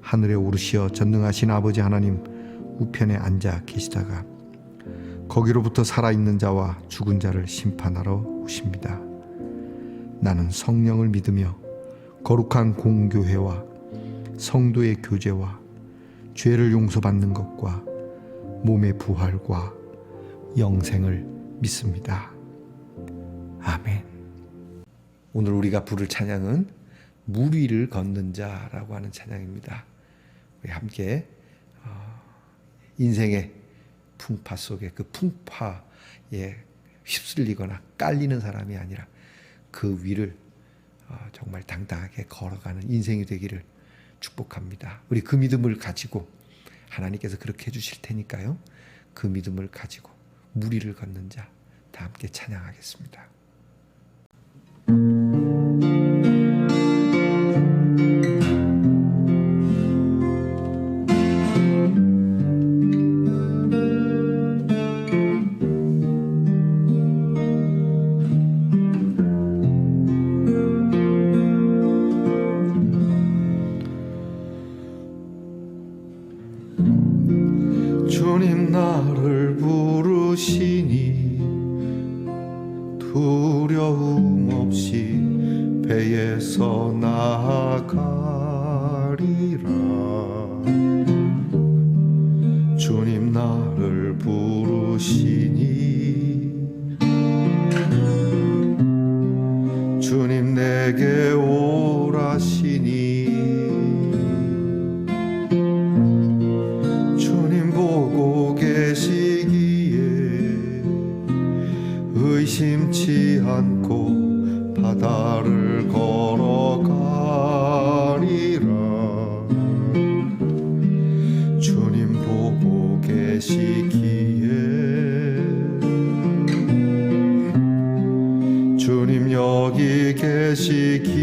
하늘에 오르시어 전능하신 아버지 하나님 우편에 앉아 계시다가 거기로부터 살아있는 자와 죽은 자를 심판하러 오십니다. 나는 성령을 믿으며 거룩한 공교회와 성도의 교제와 죄를 용서받는 것과 몸의 부활과 영생을 믿습니다. 아멘. 오늘 우리가 부를 찬양은 물 위를 걷는 자라고 하는 찬양입니다. 우리 함께 어, 인생의 풍파 속에 그 풍파에 휩쓸리거나 깔리는 사람이 아니라 그 위를 어, 정말 당당하게 걸어가는 인생이 되기를 축복합니다. 우리 그 믿음을 가지고 하나님께서 그렇게 해주실 테니까요. 그 믿음을 가지고 무리를 걷는 자 다 함께 찬양하겠습니다. 계시기에 주님 여기 계시기에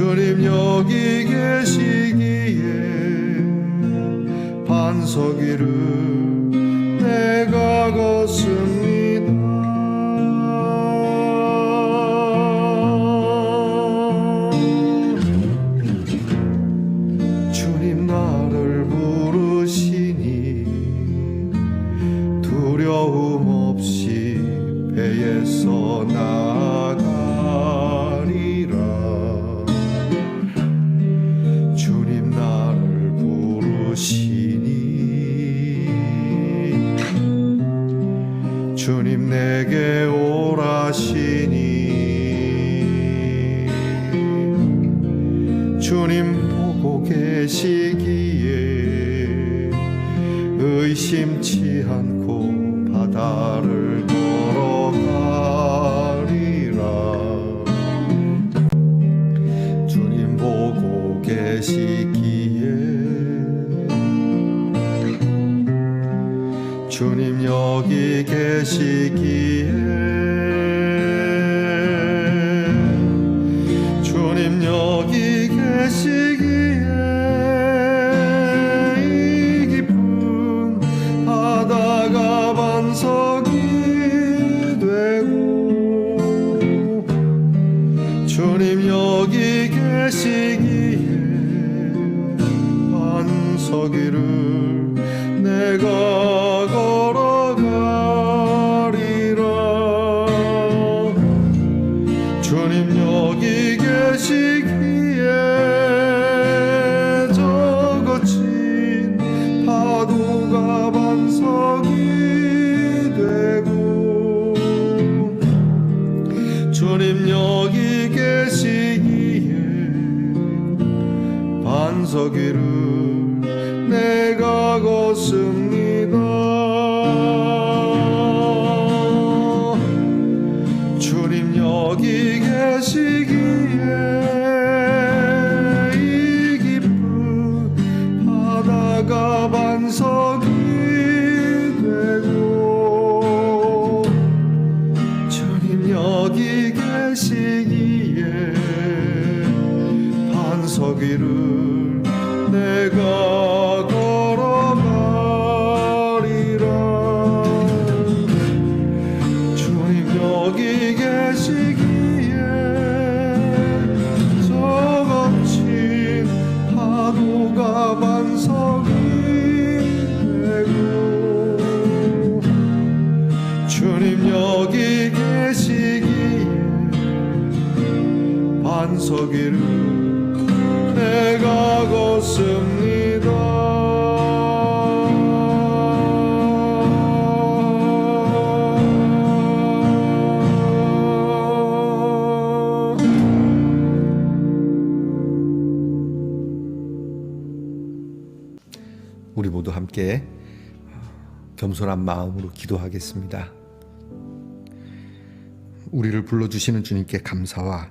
주님 여기 계시기에 반석 위를 내가 걷습 반 파도가 반석이 되고 주님 여기 계시기에 반석 위를 내가 걷습 함께 겸손한 마음으로 기도하겠습니다. 우리를 불러주시는 주님께 감사와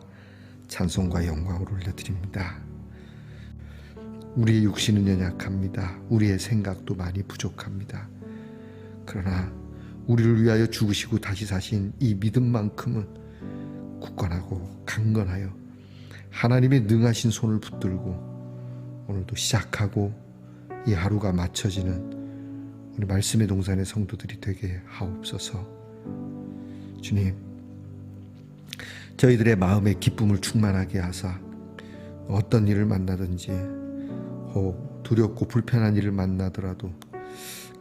찬송과 영광을 올려드립니다. 우리의 육신은 연약합니다. 우리의 생각도 많이 부족합니다. 그러나 우리를 위하여 죽으시고 다시 사신 이 믿음만큼은 굳건하고 강건하여 하나님의 능하신 손을 붙들고 오늘도 시작하고 이 하루가 마쳐지는 우리 말씀의 동산의 성도들이 되게 하옵소서. 주님, 저희들의 마음에 기쁨을 충만하게 하사 어떤 일을 만나든지 혹 두렵고 불편한 일을 만나더라도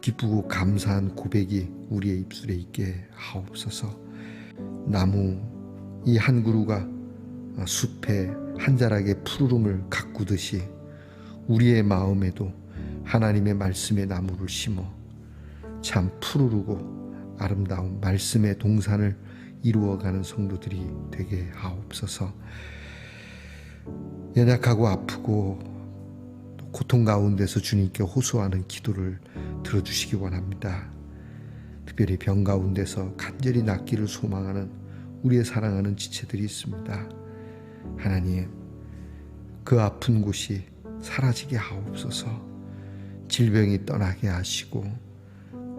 기쁘고 감사한 고백이 우리의 입술에 있게 하옵소서. 나무 이 한 그루가 숲에 한 자락의 푸르름을 가꾸듯이 우리의 마음에도 하나님의 말씀의 나무를 심어 참 푸르르고 아름다운 말씀의 동산을 이루어가는 성도들이 되게 하옵소서. 연약하고 아프고 또 고통 가운데서 주님께 호소하는 기도를 들어주시기 원합니다. 특별히 병 가운데서 간절히 낫기를 소망하는 우리의 사랑하는 지체들이 있습니다. 하나님, 그 아픈 곳이 사라지게 하옵소서. 질병이 떠나게 하시고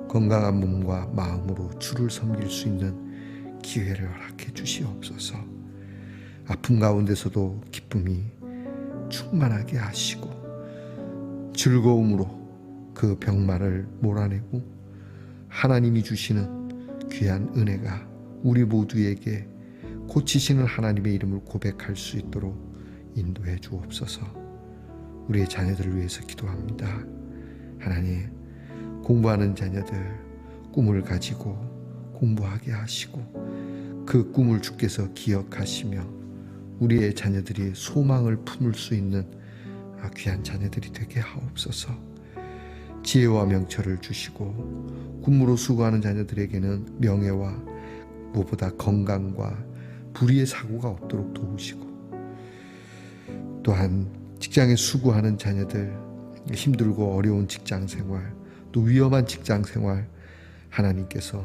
건강한 몸과 마음으로 주를 섬길 수 있는 기회를 허락해 주시옵소서. 아픔 가운데서도 기쁨이 충만하게 하시고 즐거움으로 그 병마를 몰아내고 하나님이 주시는 귀한 은혜가 우리 모두에게 고치시는 하나님의 이름을 고백할 수 있도록 인도해 주옵소서. 우리의 자녀들을 위해서 기도합니다. 하나님, 공부하는 자녀들 꿈을 가지고 공부하게 하시고 그 꿈을 주께서 기억하시며 우리의 자녀들이 소망을 품을 수 있는 아, 귀한 자녀들이 되게 하옵소서. 지혜와 명철을 주시고 꿈으로 수고하는 자녀들에게는 명예와 무엇보다 건강과 불의의 사고가 없도록 도우시고 또한 직장에 수고하는 자녀들 힘들고 어려운 직장 생활 또 위험한 직장 생활 하나님께서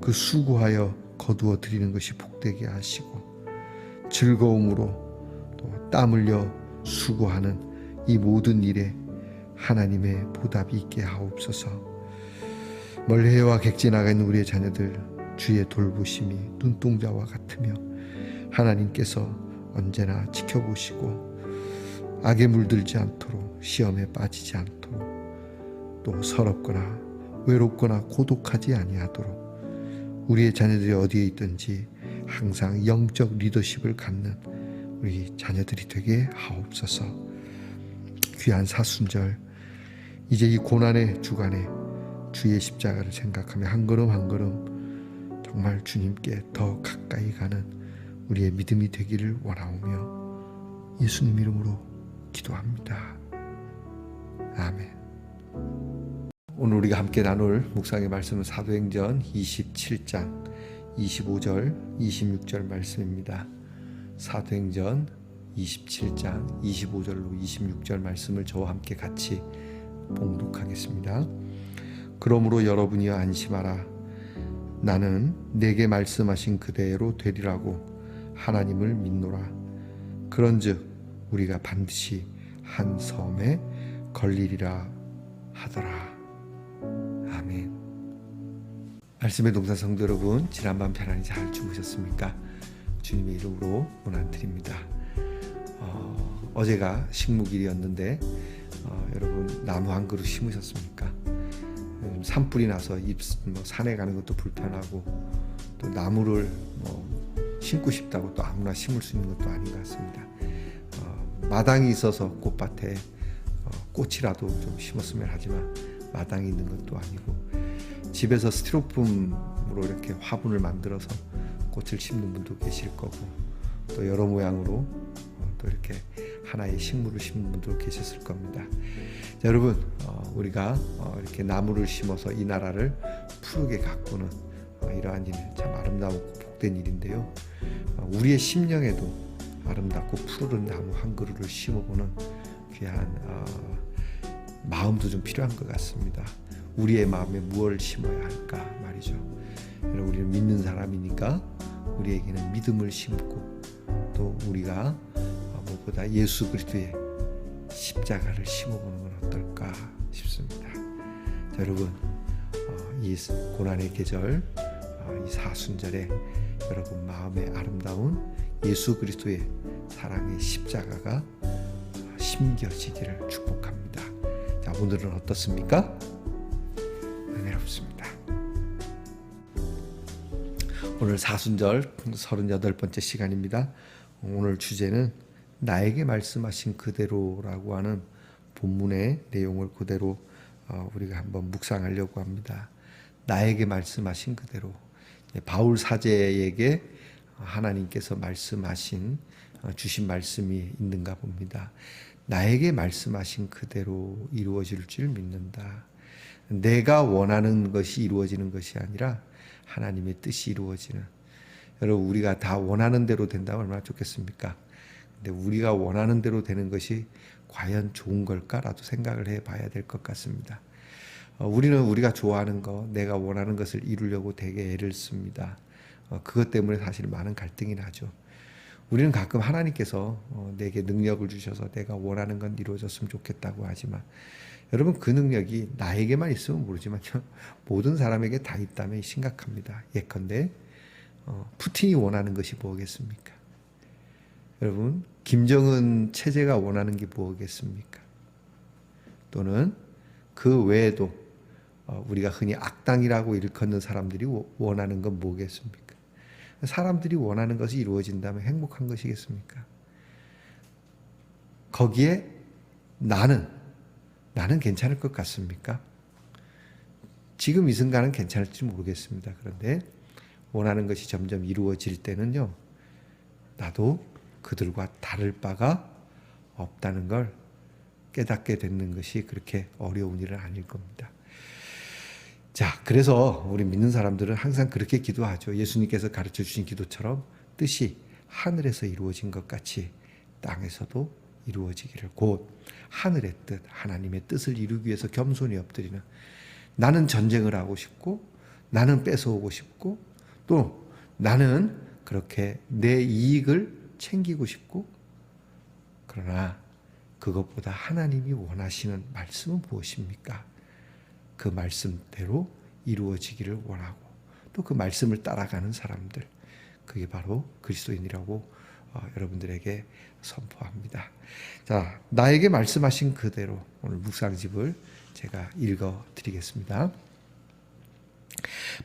그 수고하여 거두어 드리는 것이 복되게 하시고 즐거움으로 또 땀 흘려 수고하는 이 모든 일에 하나님의 보답이 있게 하옵소서. 멀리해와 객지 나가 있는 우리의 자녀들 주의 돌보심이 눈동자와 같으며 하나님께서 언제나 지켜보시고 악에 물들지 않도록 시험에 빠지지 않도록 또 서럽거나 외롭거나 고독하지 아니하도록 우리의 자녀들이 어디에 있든지 항상 영적 리더십을 갖는 우리 자녀들이 되게 하옵소서. 귀한 사순절 이제 이 고난의 주간에 주의 십자가를 생각하며 한 걸음 한 걸음 정말 주님께 더 가까이 가는 우리의 믿음이 되기를 원하오며 예수님 이름으로 기도합니다. 아멘. 오늘 우리가 함께 나눌 묵상의 말씀은 사도행전 27장 25절 26절 말씀입니다. 사도행전 27장 25절로 26절 말씀을 저와 함께 같이 봉독하겠습니다. 그러므로 여러분이여 안심하라. 나는 내게 말씀하신 그대로 되리라고 하나님을 믿노라. 그런즉 우리가 반드시 한 섬에 걸리리라 하더라. 아멘. 말씀의 동산 성도 여러분, 지난밤 편안히 잘 주무셨습니까? 주님의 이름으로 문안 드립니다. 어, 어제가 식목일이었는데 어, 여러분 나무 한 그루 심으셨습니까? 산불이 나서 입, 뭐 산에 가는 것도 불편하고 또 나무를 뭐 심고 싶다고 또 아무나 심을 수 있는 것도 아닌 것 같습니다. 어, 마당이 있어서 꽃밭에 어, 꽃이라도 좀 심었으면 하지만 마당이 있는 것도 아니고 집에서 스티로폼으로 이렇게 화분을 만들어서 꽃을 심는 분도 계실 거고 또 여러 모양으로 어, 또 이렇게 하나의 식물을 심는 분도 계셨을 겁니다. 자, 여러분 어, 우리가 어, 이렇게 나무를 심어서 이 나라를 푸르게 가꾸는 어, 이러한 일참 아름다우고 복된 일인데요. 어, 우리의 심령에도 아름답고 푸르른 나무 한 그루를 심어보는 귀한 어, 마음도 좀 필요한 것 같습니다. 우리의 마음에 무엇을 심어야 할까 말이죠. 우리는 믿는 사람이니까 우리에게는 믿음을 심고 또 우리가 어, 무엇보다 예수 그리스도의 십자가를 심어보는 건 어떨까 싶습니다. 자, 여러분 어, 이 고난의 계절 어, 이 사순절에 여러분 마음에 아름다운 예수 그리스도의 사랑의 십자가가 어, 심겨지기를 축복합니다. 자, 오늘은 어떻습니까? 은혜롭습니다. 오늘 사순절 38번째 시간입니다. 오늘 주제는 나에게 말씀하신 그대로라고 하는 본문의 내용을 그대로 어, 우리가 한번 묵상하려고 합니다. 나에게 말씀하신 그대로 바울 사제에게 하나님께서 말씀하신 어, 주신 말씀이 있는가 봅니다. 나에게 말씀하신 그대로 이루어질 줄 믿는다. 내가 원하는 것이 이루어지는 것이 아니라 하나님의 뜻이 이루어지는 여러분 우리가 다 원하는 대로 된다면 얼마나 좋겠습니까? 근데 우리가 원하는 대로 되는 것이 과연 좋은 걸까라도 생각을 해 봐야 될 것 같습니다. 어, 우리는 우리가 좋아하는 거, 내가 원하는 것을 이루려고 되게 애를 씁니다. 어, 그것 때문에 사실 많은 갈등이 나죠. 우리는 가끔 하나님께서 어, 내게 능력을 주셔서 내가 원하는 건 이루어졌으면 좋겠다고 하지만 여러분 그 능력이 나에게만 있으면 모르지만요 모든 사람에게 다 있다면 심각합니다. 예컨대 어, 푸틴이 원하는 것이 뭐겠습니까? 여러분 김정은 체제가 원하는 게 뭐겠습니까? 또는 그 외에도 어, 우리가 흔히 악당이라고 일컫는 사람들이 원하는 건 뭐겠습니까? 사람들이 원하는 것이 이루어진다면 행복한 것이겠습니까? 거기에 나는 나는 괜찮을 것 같습니까? 지금 이 순간은 괜찮을지 모르겠습니다. 그런데 원하는 것이 점점 이루어질 때는요, 나도 그들과 다를 바가 없다는 걸 깨닫게 되는 것이 그렇게 어려운 일은 아닐 겁니다. 자, 그래서 우리 믿는 사람들은 항상 그렇게 기도하죠. 예수님께서 가르쳐 주신 기도처럼 뜻이 하늘에서 이루어진 것 같이 땅에서도 이루어지기를 곧 하늘의 뜻, 하나님의 뜻을 이루기 위해서 겸손히 엎드리는 나는 전쟁을 하고 싶고 나는 뺏어오고 싶고 또 나는 그렇게 내 이익을 챙기고 싶고 그러나 그것보다 하나님이 원하시는 말씀은 무엇입니까? 그 말씀대로 이루어지기를 원하고 또 그 말씀을 따라가는 사람들 그게 바로 그리스도인이라고 어, 여러분들에게 선포합니다. 자, 나에게 말씀하신 그대로 오늘 묵상집을 제가 읽어 드리겠습니다.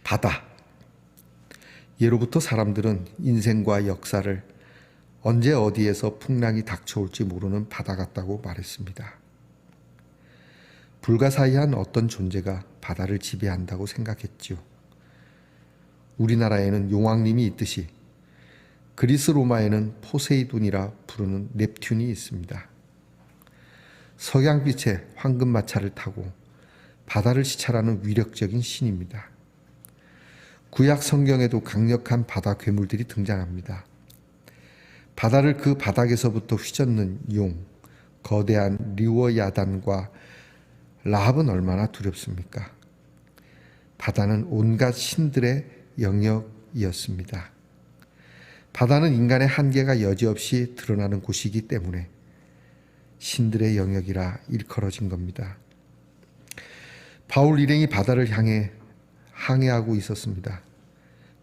바다. 예로부터 사람들은 인생과 역사를 언제 어디에서 풍랑이 닥쳐올지 모르는 바다 같다고 말했습니다. 불가사의한 어떤 존재가 바다를 지배한다고 생각했지요. 우리나라에는 용왕님이 있듯이 그리스 로마에는 포세이돈이라 부르는 넵튠이 있습니다. 석양빛의 황금 마차를 타고 바다를 시찰하는 위력적인 신입니다. 구약 성경에도 강력한 바다 괴물들이 등장합니다. 바다를 그 바닥에서부터 휘젓는 용, 거대한 리워야단과 라합은 얼마나 두렵습니까? 바다는 온갖 신들의 영역이었습니다. 바다는 인간의 한계가 여지없이 드러나는 곳이기 때문에 신들의 영역이라 일컬어진 겁니다. 바울 일행이 바다를 향해 항해하고 있었습니다.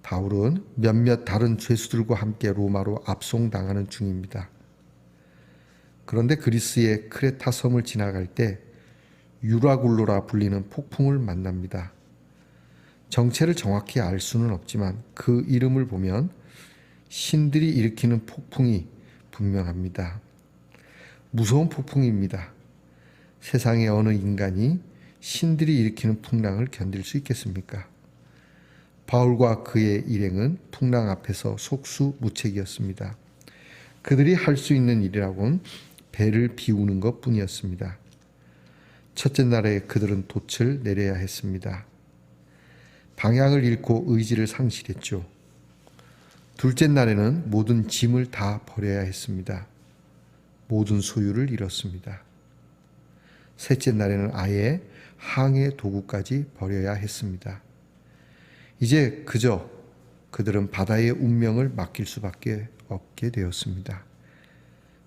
바울은 몇몇 다른 죄수들과 함께 로마로 압송당하는 중입니다. 그런데 그리스의 크레타 섬을 지나갈 때 유라굴로라 불리는 폭풍을 만납니다. 정체를 정확히 알 수는 없지만 그 이름을 보면 신들이 일으키는 폭풍이 분명합니다. 무서운 폭풍입니다. 세상의 어느 인간이 신들이 일으키는 풍랑을 견딜 수 있겠습니까? 바울과 그의 일행은 풍랑 앞에서 속수무책이었습니다. 그들이 할 수 있는 일이라고는 배를 비우는 것 뿐이었습니다. 첫째 날에 그들은 돛을 내려야 했습니다. 방향을 잃고 의지를 상실했죠. 둘째 날에는 모든 짐을 다 버려야 했습니다. 모든 소유를 잃었습니다. 셋째 날에는 아예 항해 도구까지 버려야 했습니다. 이제 그저 그들은 바다의 운명을 맡길 수밖에 없게 되었습니다.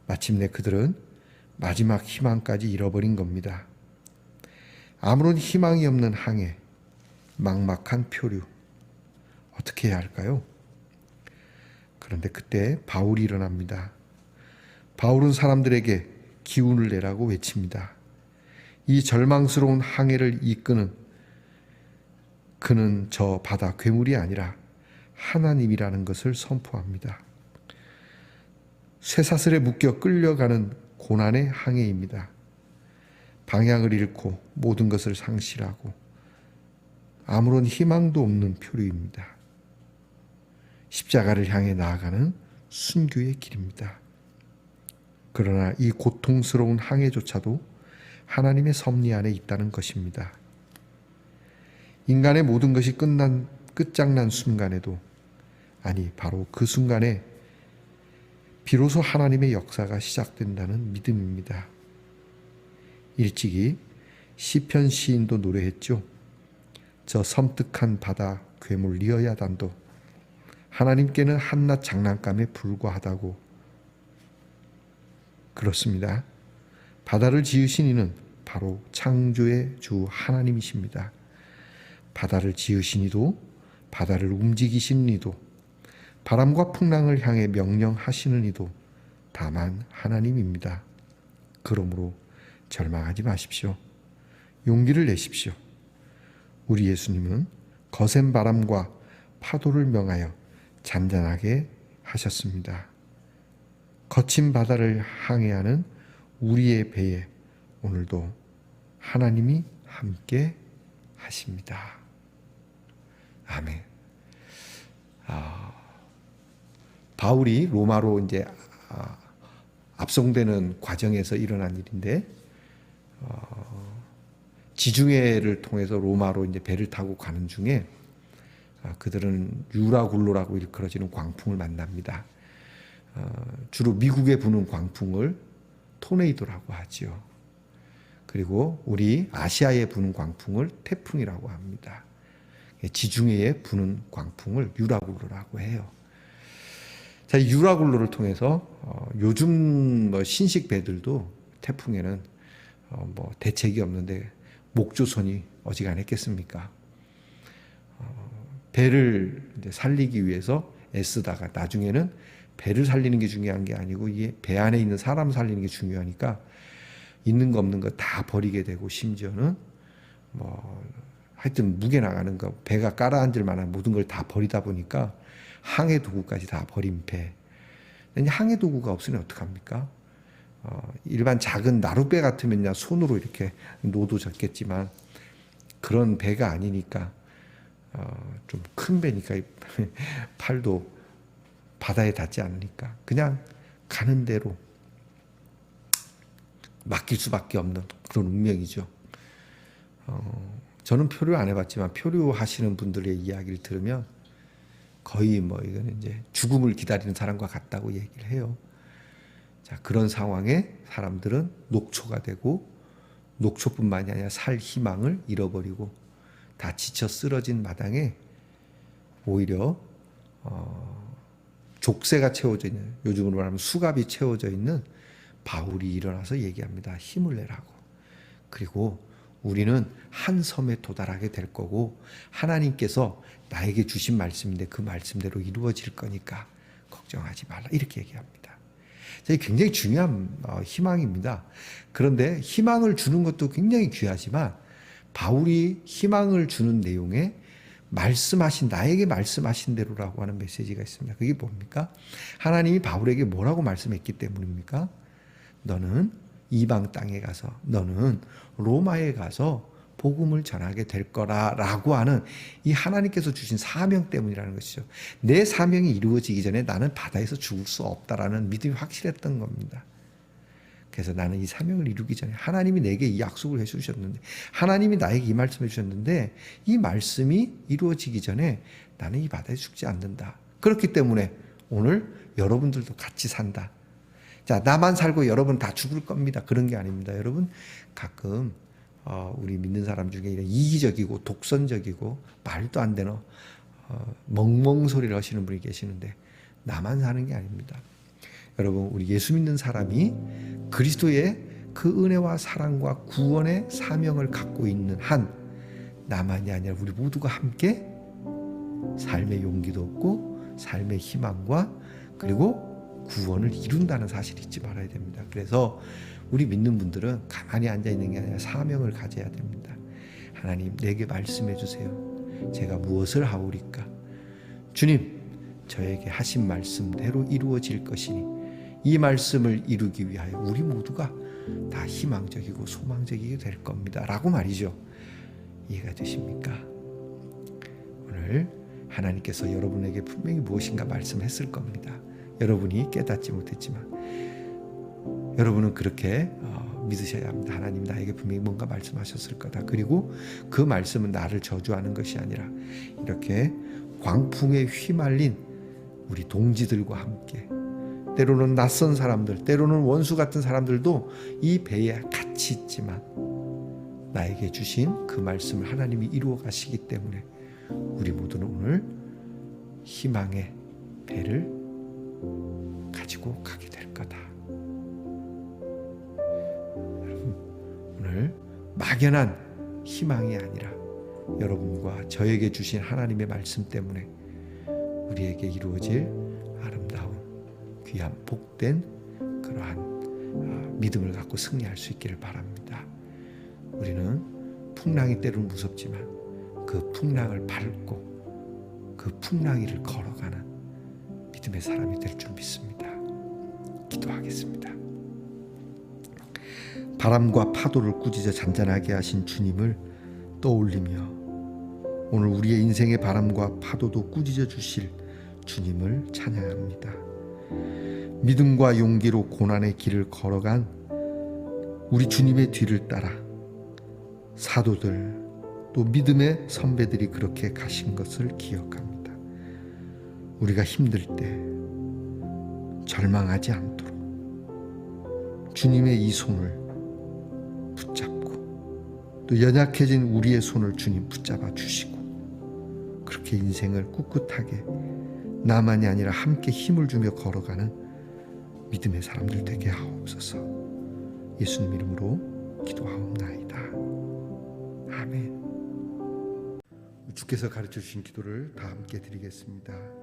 마침내 그들은 마지막 희망까지 잃어버린 겁니다. 아무런 희망이 없는 항해, 막막한 표류. 어떻게 해야 할까요? 그런데 그때 바울이 일어납니다. 바울은 사람들에게 기운을 내라고 외칩니다. 이 절망스러운 항해를 이끄는 그는 저 바다 괴물이 아니라 하나님이라는 것을 선포합니다. 쇠사슬에 묶여 끌려가는 고난의 항해입니다. 방향을 잃고 모든 것을 상실하고 아무런 희망도 없는 표류입니다. 십자가를 향해 나아가는 순교의 길입니다. 그러나 이 고통스러운 항해조차도 하나님의 섭리 안에 있다는 것입니다. 인간의 모든 것이 끝난 끝장난 순간에도 아니 바로 그 순간에 비로소 하나님의 역사가 시작된다는 믿음입니다. 일찍이 시편 시인도 노래했죠. 저 섬뜩한 바다 괴물 리어야단도 하나님께는 한낱 장난감에 불과하다고 그렇습니다. 바다를 지으신 이는 바로 창조의 주 하나님이십니다. 바다를 지으신 이도 바다를 움직이시는 이도 바람과 풍랑을 향해 명령하시는 이도 다만 하나님입니다. 그러므로 절망하지 마십시오. 용기를 내십시오. 우리 예수님은 거센 바람과 파도를 명하여 잔잔하게 하셨습니다. 거친 바다를 항해하는 우리의 배에 오늘도 하나님이 함께 하십니다. 아멘. 아, 바울이 로마로 이제 아, 압송되는 과정에서 일어난 일인데 어, 지중해를 통해서 로마로 이제 배를 타고 가는 중에 아, 그들은 유라굴로라고 일컬어지는 광풍을 만납니다. 어, 주로 미국에 부는 광풍을 토네이도라고 하지요. 그리고 우리 아시아에 부는 광풍을 태풍이라고 합니다. 지중해에 부는 광풍을 유라굴로라고 해요. 자, 유라굴로를 통해서 어, 요즘 뭐 신식 배들도 태풍에는 어, 뭐 대책이 없는데 목조선이 어지간했겠습니까? 어, 배를 살리기 위해서 애쓰다가 나중에는 배를 살리는 게 중요한 게 아니고 이게 배 안에 있는 사람 살리는 게 중요하니까 있는 거 없는 거 다 버리게 되고 심지어는 뭐 하여튼 무게 나가는 거 배가 깔아앉을 만한 모든 걸 다 버리다 보니까 항해 도구까지 다 버린 배. 항해 도구가 없으면 어떡합니까? 어, 일반 작은 나룻배 같으면 야 손으로 이렇게 노도 졌겠지만 그런 배가 아니니까 어, 좀큰 배니까 이 팔도 바다에 닿지 않으니까 그냥 가는 대로 맡길 수밖에 없는 그런 운명이죠. 어, 저는 표류 안 해봤지만 표류하시는 분들의 이야기를 들으면 거의 뭐 이거는 이제 죽음을 기다리는 사람과 같다고 얘기를 해요. 자 그런 상황에 사람들은 녹초가 되고 녹초뿐만이 아니라 살 희망을 잃어버리고 다 지쳐 쓰러진 마당에 오히려 어, 족쇄가 채워져 있는 요즘으로 말하면 수갑이 채워져 있는 바울이 일어나서 얘기합니다. 힘을 내라고. 그리고 우리는 한 섬에 도달하게 될 거고 하나님께서 나에게 주신 말씀인데 그 말씀대로 이루어질 거니까 걱정하지 말라 이렇게 얘기합니다. 굉장히 중요한 어, 희망입니다. 그런데 희망을 주는 것도 굉장히 귀하지만 바울이 희망을 주는 내용에 말씀하신 나에게 말씀하신 대로라고 하는 메시지가 있습니다. 그게 뭡니까? 하나님이 바울에게 뭐라고 말씀했기 때문입니까? 너는 이방 땅에 가서 너는 로마에 가서 복음을 전하게 될 거라라고 하는 이 하나님께서 주신 사명 때문이라는 것이죠. 내 사명이 이루어지기 전에 나는 바다에서 죽을 수 없다라는 믿음이 확실했던 겁니다. 그래서 나는 이 사명을 이루기 전에 하나님이 내게 이 약속을 해 주셨는데 하나님이 나에게 이 말씀을 주셨는데 이 말씀이 이루어지기 전에 나는 이 바다에 죽지 않는다. 그렇기 때문에 오늘 여러분들도 같이 산다. 자, 나만 살고 여러분 다 죽을 겁니다. 그런 게 아닙니다. 여러분 가끔 어, 우리 믿는 사람 중에 이런 이기적이고 독선적이고 말도 안 되는 어, 멍멍 소리를 하시는 분이 계시는데 나만 사는 게 아닙니다. 여러분 우리 예수 믿는 사람이 그리스도의 그 은혜와 사랑과 구원의 사명을 갖고 있는 한 나만이 아니라 우리 모두가 함께 삶의 용기도 얻고 삶의 희망과 그리고 구원을 이룬다는 사실을 잊지 말아야 됩니다. 그래서 우리 믿는 분들은 가만히 앉아 있는 게 아니라 사명을 가져야 됩니다. 하나님 내게 말씀해 주세요. 제가 무엇을 하오리까? 주님 저에게 하신 말씀대로 이루어질 것이니 이 말씀을 이루기 위하여 우리 모두가 다 희망적이고 소망적이게 될 겁니다. 라고 말이죠. 이해가 되십니까? 오늘 하나님께서 여러분에게 분명히 무엇인가 말씀했을 겁니다. 여러분이 깨닫지 못했지만 여러분은 그렇게 어, 믿으셔야 합니다. 하나님 나에게 분명히 뭔가 말씀하셨을 거다. 그리고 그 말씀은 나를 저주하는 것이 아니라 이렇게 광풍에 휘말린 우리 동지들과 함께 때로는 낯선 사람들, 때로는 원수 같은 사람들도 이 배에 같이 있지만 나에게 주신 그 말씀을 하나님이 이루어 가시기 때문에 우리 모두는 오늘 희망의 배를 가지고 가게 될 거다. 오늘 막연한 희망이 아니라 여러분과 저에게 주신 하나님의 말씀 때문에 우리에게 이루어질 아름다운 귀한 복된 그러한 어, 믿음을 갖고 승리할 수 있기를 바랍니다. 우리는 풍랑이 때로는 무섭지만 그 풍랑을 밟고 그 풍랑 위를 걸어가는 믿음의 사람이 될 줄 믿습니다. 기도하겠습니다. 바람과 파도를 꾸짖어 잔잔하게 하신 주님을 떠올리며 오늘 우리의 인생의 바람과 파도도 꾸짖어 주실 주님을 찬양합니다. 믿음과 용기로 고난의 길을 걸어간 우리 주님의 뒤를 따라 사도들 또 믿음의 선배들이 그렇게 가신 것을 기억합니다. 우리가 힘들 때 절망하지 않도록 주님의 이 손을 붙잡고 또 연약해진 우리의 손을 주님 붙잡아 주시고 그렇게 인생을 꿋꿋하게 나만이 아니라 함께 힘을 주며 걸어가는 믿음의 사람들 되게 하옵소서. 예수님 이름으로 기도하옵나이다. 아멘. 주께서 가르쳐 주신 기도를 다 함께 드리겠습니다.